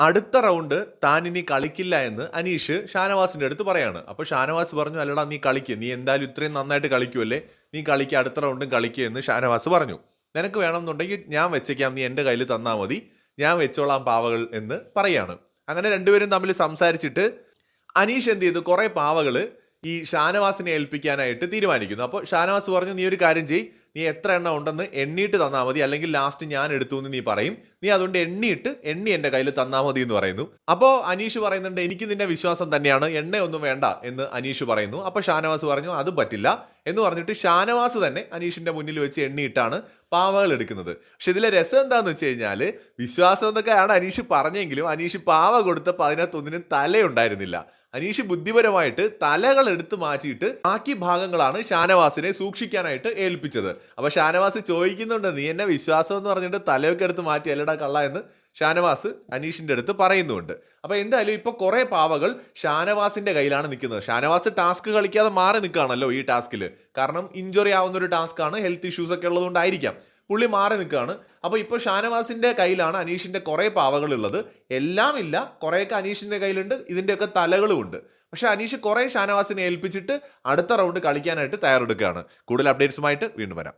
അടുത്ത റൗണ്ട് താൻ ഇനി കളിക്കില്ല എന്ന് അനീഷ് ഷാനവാസിന്റെ അടുത്ത് പറയാണ്. അപ്പോൾ ഷാനവാസ് പറഞ്ഞു അല്ലടാ നീ കളിക്കുക നീ എന്തായാലും ഇത്രയും നന്നായിട്ട് കളിക്കുമല്ലേ നീ കളിക്കുക അടുത്ത റൗണ്ടും കളിക്കുക എന്ന് ഷാനവാസ് പറഞ്ഞു. നിനക്ക് വേണമെന്നുണ്ടെങ്കിൽ ഞാൻ വെച്ചേക്കാം. നീ എന്റെ കയ്യിൽ തന്നാൽ മതി. ഞാൻ വെച്ചോളാം പാവകൾ എന്ന് പറയാണ്. അങ്ങനെ രണ്ടുപേരും തമ്മിൽ സംസാരിച്ചിട്ട് അനീഷ് എന്ത് ചെയ്തു? കുറേ പാവകൾ ഈ ഷാനവാസിനെ ഏൽപ്പിക്കാനായിട്ട് തീരുമാനിക്കുന്നു. അപ്പോൾ ഷാനവാസ് പറഞ്ഞു നീ ഒരു കാര്യം ചെയ് നീ എത്ര എണ്ണം ഉണ്ടെന്ന് എണ്ണിയിട്ട് തന്നാൽ മതി. അല്ലെങ്കിൽ ലാസ്റ്റ് ഞാൻ എടുത്തു എന്ന് നീ പറയും. നീ അതുകൊണ്ട് എണ്ണിയിട്ട് എണ്ണി എന്റെ കയ്യിൽ തന്നാൽ മതി എന്ന് പറയുന്നു. അപ്പോൾ അനീഷ് പറയുന്നുണ്ട് എനിക്ക് നിന്റെ വിശ്വാസം തന്നെയാണ്. എണ്ണയൊന്നും വേണ്ട എന്ന് അനീഷ് പറയുന്നു. അപ്പോൾ ഷാനവാസ് പറഞ്ഞു അത് പറ്റില്ല. എന്ന് പറഞ്ഞിട്ട് ഷാനവാസ് തന്നെ അനീഷിന്റെ മുന്നിൽ വെച്ച് എണ്ണിയിട്ടാണ് പാവകൾ എടുക്കുന്നത്. പക്ഷെ ഇതിലെ രസം എന്താന്ന് വെച്ച് കഴിഞ്ഞാൽ വിശ്വാസം എന്നൊക്കെയാണ് അനീഷ് പറഞ്ഞെങ്കിലും അനീഷ് പാവ കൊടുത്തപ്പോൾ അതിനകത്തൊന്നിനും തലയുണ്ടായിരുന്നില്ല. അനീഷ് ബുദ്ധിപരമായിട്ട് തലകൾ എടുത്ത് മാറ്റിയിട്ട് ബാക്കി ഭാഗങ്ങളാണ് ഷാനവാസിനെ സൂക്ഷിക്കാനായിട്ട് ഏൽപ്പിച്ചത്. അപ്പോൾ ഷാനവാസ് ചോദിക്കുന്നുണ്ട് നീ എന്നെ വിശ്വാസം എന്ന് പറഞ്ഞിട്ട് തലയൊക്കെ എടുത്ത് മാറ്റി അല്ലടാ കള്ള എന്ന് ഷാനവാസ് അനീഷിന്റെ അടുത്ത് പറയുന്നുണ്ട്. അപ്പോൾ എന്തായാലും ഇപ്പോൾ കുറേ പാവകൾ ഷാനവാസിന്റെ കയ്യിലാണ് നിൽക്കുന്നത്. ഷാനവാസ് ടാസ്ക് കളിക്കാതെ മാറി നിൽക്കുകയാണല്ലോ ഈ ടാസ്കിൽ കാരണം ഇഞ്ചുറി ആവുന്ന ഒരു ടാസ്ക്കാണ് ഹെൽത്ത് ഇഷ്യൂസ് ഒക്കെ ഉള്ളതുകൊണ്ടായിരിക്കാം പുള്ളി മാറി നിൽക്കുകയാണ്. അപ്പോൾ ഇപ്പോൾ ഷാനവാസിന്റെ കയ്യിലാണ് അനീഷിന്റെ കുറേ പാവകളുള്ളത് എല്ലാം ഇല്ല കുറേയൊക്കെ അനീഷിന്റെ കയ്യിലുണ്ട് ഇതിന്റെയൊക്കെ തലകളുമുണ്ട് പക്ഷെ അനീഷ് കുറേ ഷാനവാസിനെ ഏൽപ്പിച്ചിട്ട് അടുത്ത റൗണ്ട് കളിക്കാനായിട്ട് തയ്യാറെടുക്കുകയാണ്. കൂടുതൽ അപ്ഡേറ്റ്സുമായിട്ട് വീണ്ടും വരാം.